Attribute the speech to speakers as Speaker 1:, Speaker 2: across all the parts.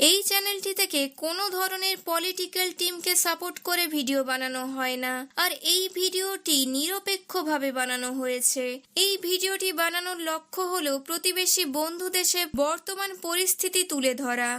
Speaker 1: এই চ্যানেলটি থেকে কোনো ধরনের পলিটিক্যাল টিমকে সাপোর্ট করে ভিডিও বানানো হয় না। আর এই ভিডিওটি নিরপেক্ষভাবে বানানো হয়েছে। এই ভিডিওটি বানানোর লক্ষ্য হল প্রতিবেশী বন্ধু দেশে বর্তমান পরিস্থিতি তুলে ধরা।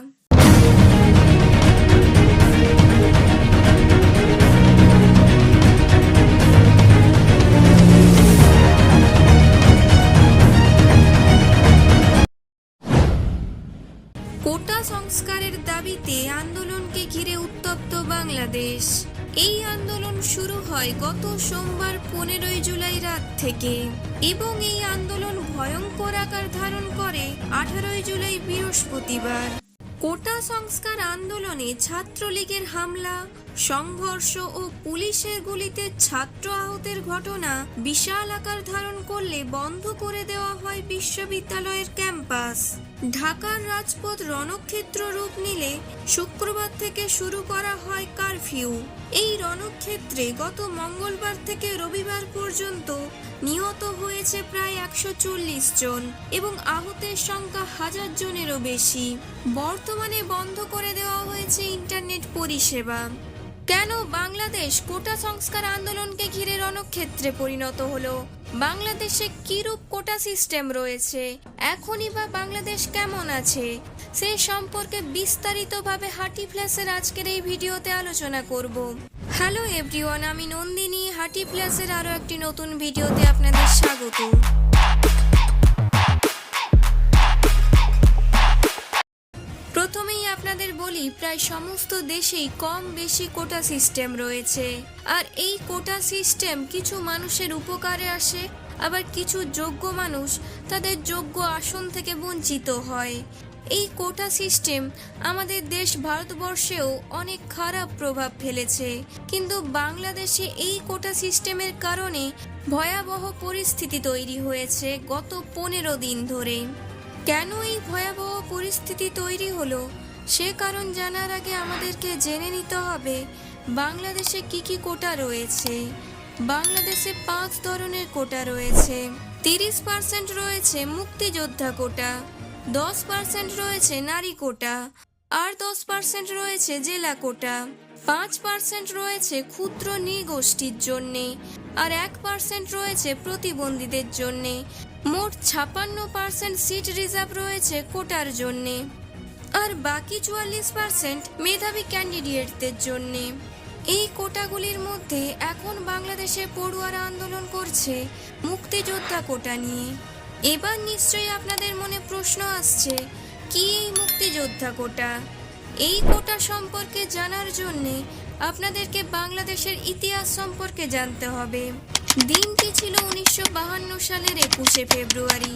Speaker 1: কোটা সংস্কারের দাবিতে আন্দোলনকে ঘিরে উত্তপ্ত বাংলাদেশ। এই আন্দোলন শুরু হয় গত সোমবার পনেরোই জুলাই রাত থেকে। এবং এই আন্দোলন ভয়ঙ্কর আকার ধারণ করে আঠারোই জুলাই বৃহস্পতিবার। কোটা সংস্কার আন্দোলনে ছাত্রলীগের হামলা, সংঘর্ষ ও পুলিশের গুলিতে ছাত্র আহতের ঘটনা বিশাল আকার ধারণ করলে বন্ধ করে দেওয়া হয় বিশ্ববিদ্যালয়ের ক্যাম্পাস। ঢাকার রাজপথ রণক্ষেত্র রূপ নিলে শুক্রবার থেকে শুরু করা হয় কারফিউ। এই রণক্ষেত্রে গত মঙ্গলবার থেকে রবিবার পর্যন্ত নিহত হয়েছে প্রায় একশো চল্লিশ জন এবং আহতের সংখ্যা হাজার জনেরও বেশি। বর্তমানে বন্ধ করে দেওয়া হয়েছে ইন্টারনেট পরিষেবা। কেন বাংলাদেশ কোটা সংস্কার আন্দোলনকে ঘিরে রণক্ষেত্রে পরিণত হলো? বাংলাদেশে কিরূপ কোটা সিস্টেম রয়েছে? এখনই বা বাংলাদেশ কেমন আছে? সে সম্পর্কে বিস্তারিতভাবে হাটি ফ্ল্যাশের আজকের এই ভিডিওতে আলোচনা করব। হ্যালো এভরিওয়ান, আমি নন্দিনী। হাটি ফ্ল্যাশের আরও একটি নতুন ভিডিওতে আপনাদের স্বাগত। আপনাদের বলি, প্রায় সমস্ত দেশেই কম বেশি কোটা সিস্টেম রয়েছে। আর এই কোটা সিস্টেম কিছু মানুষের উপকারে আসে, আবার কিছু যোগ্য মানুষ তাদের যোগ্য আসন থেকে বঞ্চিত হয়। এই কোটা সিস্টেম আমাদের দেশ ভারতবর্ষেও অনেক খারাপ প্রভাব ফেলেছে। কিন্তু বাংলাদেশে এই কোটা সিস্টেমের কারণে ভয়াবহ পরিস্থিতি তৈরি হয়েছে গত পনেরো দিন ধরে। কেন এই ভয়াবহ পরিস্থিতি তৈরি হলো? সে কারণ জানার আগে আমাদেরকে জেনে নিতে হবে, বাংলাদেশে কি কি কোটা রয়েছে। বাংলাদেশে পাঁচ ধরনের কোটা রয়েছে। তিরিশ পার্সেন্ট রয়েছে মুক্তিযোদ্ধা কোটা, দশ পার্সেন্ট রয়েছে নারী কোটা, আর দশ পার্সেন্ট রয়েছে জেলা কোটা। পাঁচ পার্সেন্ট রয়েছে ক্ষুদ্র নৃগোষ্ঠীর জন্যে, আর এক পার্সেন্ট রয়েছে প্রতিবন্ধীদের জন্যে। মোট ছাপান্ন পার্সেন্ট সিট রিজার্ভ রয়েছে কোটার জন্যে। আর বাকি চুয়াল্লিশ পার্সেন্ট মেধাবী ক্যান্ডিডেটদের জন্যে। এই কোটাগুলির মধ্যে এখন বাংলাদেশে পড়ুয়ারা আন্দোলন করছে মুক্তিযোদ্ধা কোটা নিয়ে। এবার নিশ্চয়ই আপনাদের মনে প্রশ্ন আসছে, কি এই মুক্তিযোদ্ধা কোটা? এই কোটা সম্পর্কে জানার জন্যে আপনাদেরকে বাংলাদেশের ইতিহাস সম্পর্কে জানতে হবে। দিনটি ছিল উনিশশো সালের একুশে ফেব্রুয়ারি।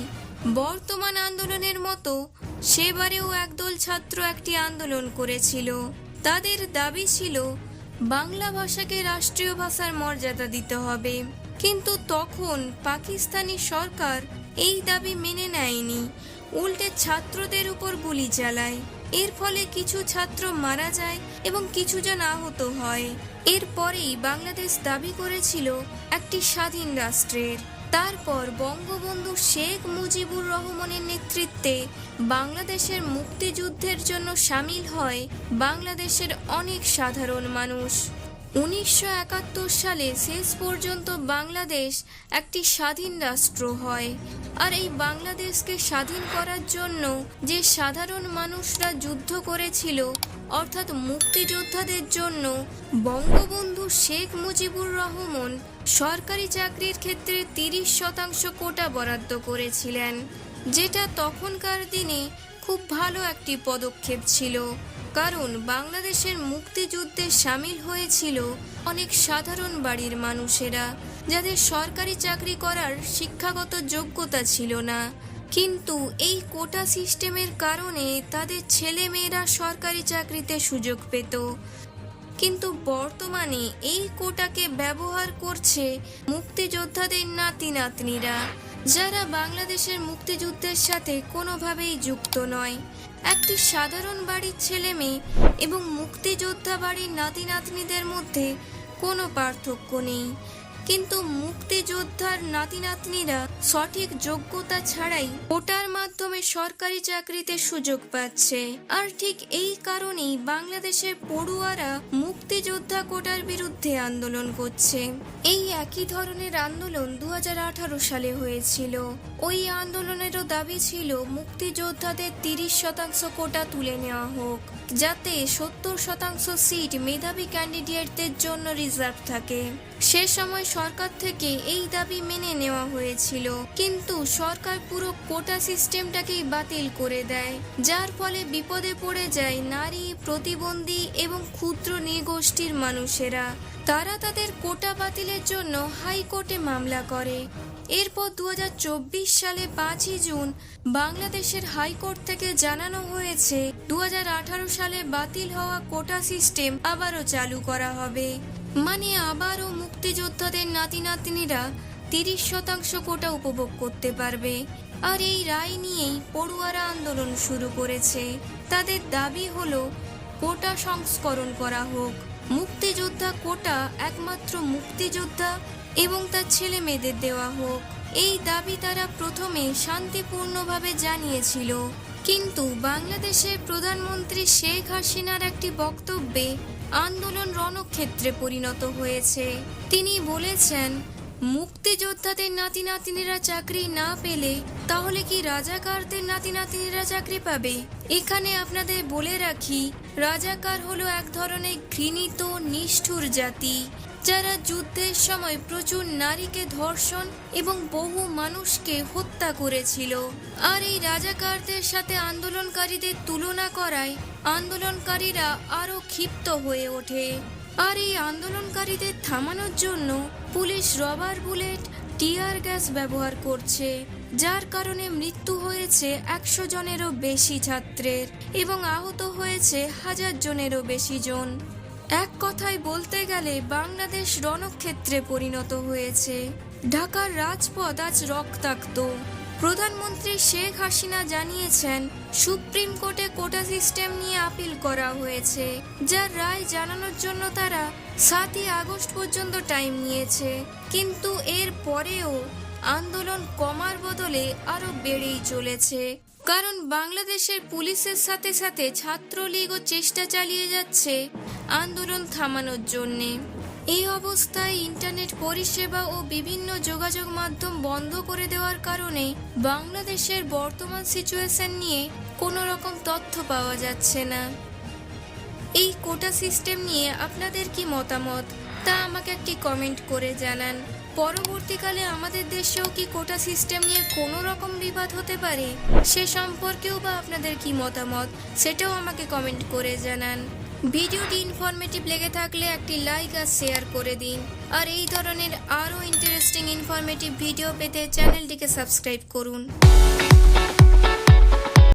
Speaker 1: বর্তমান আন্দোলনের মতো সেবারেও একদল ছাত্র একটি আন্দোলন করেছিল। তাদের দাবি ছিল, বাংলা ভাষাকে রাষ্ট্রীয় ভাষার মর্যাদা দিতে হবে। কিন্তু তখন পাকিস্তানি সরকার এই দাবি মেনে নেয়নি। উল্টে ছাত্রদের উপর গুলি চালায়। এর ফলে কিছু ছাত্র মারা যায় এবং কিছু জন আহত হয়। এরপরেই বাংলাদেশ দাবি করেছিল একটি স্বাধীন রাষ্ট্রের। তারপর বঙ্গবন্ধু শেখ মুজিবুর রহমানের নেতৃত্বে বাংলাদেশের মুক্তিযুদ্ধের জন্য সামিল হয় বাংলাদেশের অনেক সাধারণ মানুষ। উনিশশো একাত্তর সালে শেষ পর্যন্ত বাংলাদেশ একটি স্বাধীন রাষ্ট্র হয়। আর এই বাংলাদেশকে স্বাধীন করার জন্য যে সাধারণ মানুষরা যুদ্ধ করেছিল অর্থাৎ মুক্তিযোদ্ধাদের জন্য বঙ্গবন্ধু শেখ মুজিবুর রহমান সরকারি চাকরির ক্ষেত্রে তিরিশ শতাংশ কোটা বরাদ্দ করেছিলেন, যেটা তখনকার দিনে খুব ভালো একটি পদক্ষেপ ছিল। কারণ বাংলাদেশের মুক্তিযুদ্ধে সামিল হয়েছিল অনেক সাধারণ বাড়ির মানুষেরা, যাদের সরকারি চাকরি করার শিক্ষাগত যোগ্যতা ছিল না। কিন্তু এই কোটা সিস্টেমের কারণে তাদের ছেলে মেয়েরা সরকারি চাকরিতে সুযোগ পেত। কিন্তু বর্তমানে এই কোটাকে ব্যবহার করছে মুক্তিযোদ্ধাদের নাতি নাতনিরা যারা বাংলাদেশের মুক্তিযুদ্ধের সাথে কোনোভাবেই যুক্ত নয়। একটি সাধারণ বাড়ির ছেলে মেয়ে এবং মুক্তিযোদ্ধা বাড়ির নাতি নাতনিদের মধ্যে কোনো পার্থক্য নেই। কিন্তু মুক্তিযোদ্ধার নাতি নাতনিরা সঠিক যোগ্যতা ছাড়াই কোটার মাধ্যমে সরকারি চাকরিতে সুযোগ পাচ্ছে। আর ঠিক এই কারণেই বাংলাদেশের পড়ুয়ারা মুক্তিযোদ্ধা কোটার বিরুদ্ধে আন্দোলন করছে। এই একই ধরনের আন্দোলন দু হাজার আঠারো সালে হয়েছিল। ওই আন্দোলনেরও দাবি ছিল, মুক্তিযোদ্ধাদের তিরিশ শতাংশ কোটা তুলে নেওয়া হোক, যাতে সত্তর শতাংশ সিট মেধাবী ক্যান্ডিডেটদের জন্য রিজার্ভ থাকে। সে সময় সরকার থেকে এই দাবি মেনে নেওয়া হয়েছিল। কিন্তু সরকার পুরো কোটা সিস্টেমটাকেই বাতিল করে দেয়, যার ফলে বিপদে পড়ে যায় নারী, প্রতিবন্ধী এবং ক্ষুদ্র নৃগোষ্ঠীর মানুষেরা। তারা তাদের কোটা বাতিলের জন্য হাইকোর্টে মামলা করে। এরপর দু হাজার চব্বিশ সালে পাঁচই জুন বাংলাদেশের হাইকোর্ট থেকে জানানো হয়েছে দু হাজার আঠারো সালে বাতিল হওয়া কোটা সিস্টেম আবারও চালু করা হবে। মানে আবারও মুক্তিযোদ্ধাদের নাতি নাতনিরা তিরিশ শতাংশ কোটা উপভোগ করতে পারবে। আর এই রায় নিয়েই পড়ুয়ারা আন্দোলন শুরু করেছে। তাদের দাবি হলো, কোটা সংস্করণ করা হোক। মুক্তিযোদ্ধা কোটা একমাত্র মুক্তিযোদ্ধা এবং তার ছেলে মেয়েদের দেওয়া হোক। এই দাবি তারা প্রথমে শান্তিপূর্ণভাবে জানিয়েছিল। কিন্তু বাংলাদেশের প্রধানমন্ত্রী শেখ হাসিনার একটি বক্তব্যে আন্দোলন রণক্ষেত্রে পরিণত হয়েছে। তিনি বলেছেন, মুক্তিযোদ্ধাদের নাতি নাতিনিরা চাকরি না পেলে তাহলে কি রাজাকারদের নাতি নাতিনিরা চাকরি পাবে? এখানে আপনাদের বলে রাখি, রাজাকার হলো এক ধরনের ঘৃণিত, নিষ্ঠুর জাতি। যারা যুদ্ধের সময় প্রচুর নারীকে ধর্ষণ এবং বহু মানুষকে হত্যা করেছিল। আর এই রাজাকারদের সাথে আন্দোলনকারীদের তুলনা করায় আন্দোলনকারীরা আরও ক্ষিপ্ত হয়ে ওঠে। আর এই আন্দোলনকারীদের থামানোর জন্য police rubber bullet, tear gas ব্যবহার করছে, যার কারণে মৃত্যু হয়েছে একশো জনেরও বেশি ছাত্রের এবং আহত হয়েছে হাজার জনেরও বেশি জন। এক কথায় বলতে গেলে বাংলাদেশ রণক্ষেত্রে পরিণত হয়েছে। ঢাকার রাজপথ আজ রক্তাক্ত। প্রধানমন্ত্রী শেখ হাসিনা জানিয়েছেন, সুপ্রিম কোর্টে কোটা সিস্টেম নিয়ে আপিল করা হয়েছে, যার রায় জানানোর জন্য তারা সাতই আগস্ট পর্যন্ত টাইম নিয়েছে। কিন্তু এর পরেও আন্দোলন কমার বদলে আরও বেড়েই চলেছে। কারণ বাংলাদেশের পুলিশের সাথে সাথে ছাত্রলীগও চেষ্টা চালিয়ে যাচ্ছে আন্দোলন থামানোর জন্যে। এই অবস্থায় ইন্টারনেট পরিষেবা ও বিভিন্ন যোগাযোগ মাধ্যম বন্ধ করে দেওয়ার কারণে বাংলাদেশের বর্তমান সিচুয়েশন নিয়ে কোনো রকম তথ্য পাওয়া যাচ্ছে না। এই কোটা সিস্টেম নিয়ে আপনাদের কি মতামত? তা আমাকে একটি কমেন্ট করে জানান। পরবর্তীকালে আমাদের দেশেও কি কোটা সিস্টেম নিয়ে কোনো রকম বিবাদ হতে পারে? সে সম্পর্কেও বা আপনাদের কি মতামত? সেটাও আমাকে কমেন্ট করে জানান। ভিডিওটি ইনফরমেটিভ লেগে থাকলে একটি লাইক আর শেয়ার করে দিন। আর এই ধরনের আরও ইন্টারেস্টিং ইনফরমেটিভ ভিডিও পেতে চ্যানেলটিকে সাবস্ক্রাইব করুন।